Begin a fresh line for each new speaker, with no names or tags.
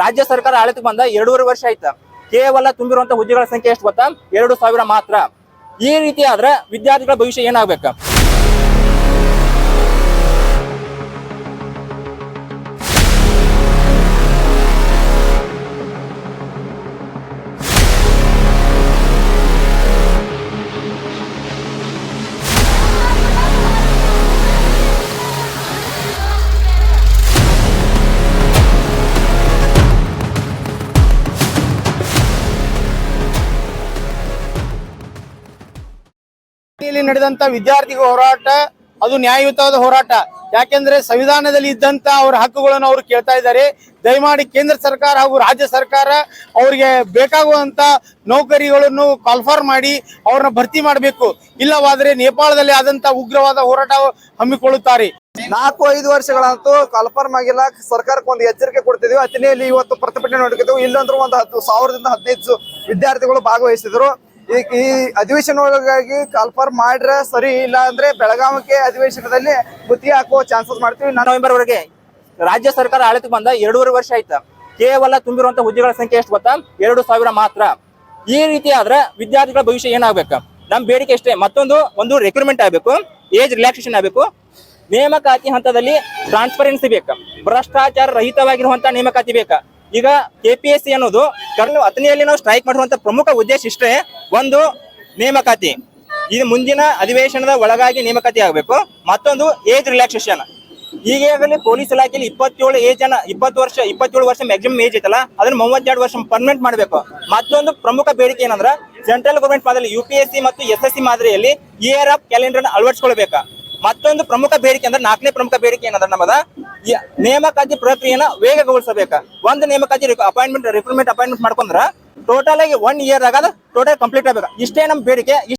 ರಾಜ್ಯ ಸರ್ಕಾರ ಆಡಳಿತಕ್ಕೆ ಬಂದ ಎರಡೂವರೆ ವರ್ಷ ಆಯ್ತಾ. ಕೇವಲ ತುಂಬಿರುವಂತ ಹುದ್ದೆಗಳ ಸಂಖ್ಯೆ ಎಷ್ಟು ಗೊತ್ತಾ? ಎರಡು ಸಾವಿರ ಮಾತ್ರ. ಈ ರೀತಿ ಆದ್ರೆ ವಿದ್ಯಾರ್ಥಿಗಳ ಭವಿಷ್ಯ ಏನಾಗ್ಬೇಕು?
ಇಲ್ಲಿ ನಡೆದಂತ ವಿದ್ಯಾರ್ಥಿಗಳ ಹೋರಾಟ, ಅದು ನ್ಯಾಯಯುತವಾದ ಹೋರಾಟ. ಯಾಕೆಂದ್ರೆ ಸಂವಿಧಾನದಲ್ಲಿ ಇದ್ದಂತ ಅವರ ಹಕ್ಕುಗಳನ್ನು ಅವರು ಕೇಳ್ತಾ ಇದ್ದಾರೆ. ದಯಮಾಡಿ ಕೇಂದ್ರ ಸರ್ಕಾರ ಹಾಗೂ ರಾಜ್ಯ ಸರ್ಕಾರ ಅವರಿಗೆ ಬೇಕಾಗುವಂತ ನೌಕರಿಗಳನ್ನು ಕಾಲ್ಫಾರ್ ಮಾಡಿ ಅವ್ರನ್ನ ಭರ್ತಿ ಮಾಡಬೇಕು. ಇಲ್ಲವಾದರೆ ನೇಪಾಳದಲ್ಲಿ ಆದಂತ ಉಗ್ರವಾದ ಹೋರಾಟ ಹಮ್ಮಿಕೊಳ್ಳುತ್ತಾರೆ.
ನಾಲ್ಕು, ಐದು ವರ್ಷಗಳಂತೂ ಕನ್ಫರ್ಮ್ ಆಗಿಲ್ಲ. ಸರ್ಕಾರಕ್ಕೆ ಒಂದು ಎಚ್ಚರಿಕೆ ಕೊಡ್ತಿದ್ವಿ. ಅತಿನೇಲಿ ಇವತ್ತು ಪ್ರತಿಭಟನೆ ನಡೆದಿದ್ದೆವು ಇಲ್ಲಂದ್ರೂ ಒಂದು ಹತ್ತು ಸಾವಿರದಿಂದ ಹದಿನೈದು ವಿದ್ಯಾರ್ಥಿಗಳು ಭಾಗವಹಿಸಿದ್ರು. ಈ ಈ ಅಧಿವೇಶನ ಒಳಗಾಗಿ ಕಾಲ್ಫಾರ್ ಮಾಡ್ರೆ ಸರಿ ಇಲ್ಲ ಅಂದ್ರೆ ಬೆಳಗಾವಿಗೆ ಅಧಿವೇಶನದಲ್ಲಿ ಗುತ್ತಿಗೆ ಹಾಕುವ ಚಾನ್ಸಸ್ ಮಾಡ್ತೀವಿ.
ನವೆಂಬರ್ ವರೆಗೆ ರಾಜ್ಯ ಸರ್ಕಾರ ಆಡಳಿತಕ್ಕೆ ಬಂದ ಎರಡೂವರೆ ವರ್ಷ ಆಯ್ತಾ. ಕೇವಲ ತುಂಬಿರುವಂತ ಹುದ್ದೆಗಳ ಸಂಖ್ಯೆ ಎಷ್ಟು ಗೊತ್ತಾ? ಎರಡು ಸಾವಿರ ಮಾತ್ರ. ಈ ರೀತಿ ಆದ್ರೆ ವಿದ್ಯಾರ್ಥಿಗಳ ಭವಿಷ್ಯ ಏನಾಗ್ಬೇಕು? ನಮ್ ಬೇಡಿಕೆ ಇಷ್ಟೇ. ಮತ್ತೊಂದು, ಒಂದು ರೆಕ್ರೂಟ್ಮೆಂಟ್ ಆಗಬೇಕು. ಏಜ್ ರಿಲ್ಯಾಕ್ಸೇಷನ್ ಆಗಬೇಕು. ನೇಮಕಾತಿ ಹಂತದಲ್ಲಿ ಟ್ರಾನ್ಸ್ಪರೆನ್ಸಿ ಬೇಕು. ಭ್ರಷ್ಟಾಚಾರ ರಹಿತವಾಗಿರುವಂತ ನೇಮಕಾತಿ ಬೇಕಾ. ಈಗ ಕೆ ಅನ್ನೋದು ಕರ್ನ ಅತನಿಯಲ್ಲಿ ನಾವು ಸ್ಟ್ರೈಕ್ ಮಾಡುವಂತ ಪ್ರಮುಖ ಉದ್ದೇಶ ಇಷ್ಟೇ. ಒಂದು ನೇಮಕಾತಿ. ಇದು ಮುಂದಿನ ಅಧಿವೇಶನದ ಒಳಗಾಗಿ ನೇಮಕಾತಿ ಆಗಬೇಕು. ಮತ್ತೊಂದು ಏಜ್ ರಿಲ್ಯಾಕ್ಸೇಷನ್ ಈಗಾಗಲೇ ಪೊಲೀಸ್ ಇಲಾಖೆಯಲ್ಲಿ ಇಪ್ಪತ್ತೇಳು ಏಜ್ ಅನ್ನ ಇಪ್ಪತ್ತು ವರ್ಷ, ಇಪ್ಪತ್ತೇಳು ವರ್ಷ ಮ್ಯಾಕ್ಸಿಮಮ್ ಏಜ್ ಐತಲ್ಲ, ಅದನ್ನ ಮೂವತ್ತೆರಡು ವರ್ಷ ಪರ್ಮನೆಂಟ್ ಮಾಡಬೇಕು. ಮತ್ತೊಂದು ಪ್ರಮುಖ ಬೇಡಿಕೆ ಏನಂದ್ರ ಸೆಂಟ್ರಲ್ ಗೌರ್ಮೆಂಟ್ ಮಾದರಿ ಯು ಪಿ ಎಸ್ ಸಿ ಮತ್ತು ಎಸ್ ಎಸ್ ಸಿ ಮಾದರಿಯಲ್ಲಿ ಇಯರ್ ಆಫ್ ಕ್ಯಾಲೆಂಡರ್ ಅಳವಡಿಸಿಕೊಳ್ಬೇಕು. ಮತ್ತೊಂದು ಪ್ರಮುಖ ಬೇಡಿಕೆ ಅಂದ್ರೆ ನಾಲ್ಕನೇ ಪ್ರಮುಖ ಬೇಡಿಕೆ ಏನಂದ್ರೆ ನಮ್ಮದ ನೇಮಕಾತಿ ಪ್ರಕ್ರಿಯೆನ ವೇಗಗೊಳಿಸಬೇಕು. ಒಂದು ನೇಮಕಾತಿ ಅಪಾಯಿಂಟ್ಮೆಂಟ್ ರಿಕ್ರೂಟ್ಮೆಂಟ್ ಅಪಾಯಿಂಟ್ಮೆಂಟ್ ಮಾಡ್ಕೊಂಡ್ರ ಟೋಟಲ್ ಆಗಿ ಒನ್ ಇಯರ್ ಆಗ ಟೋಟಲ್ ಕಂಪ್ಲೀಟ್ ಆಗ್ಬೇಕು. ಇಷ್ಟೇ ನಮ್ಮ ಬೇಡಿಕೆ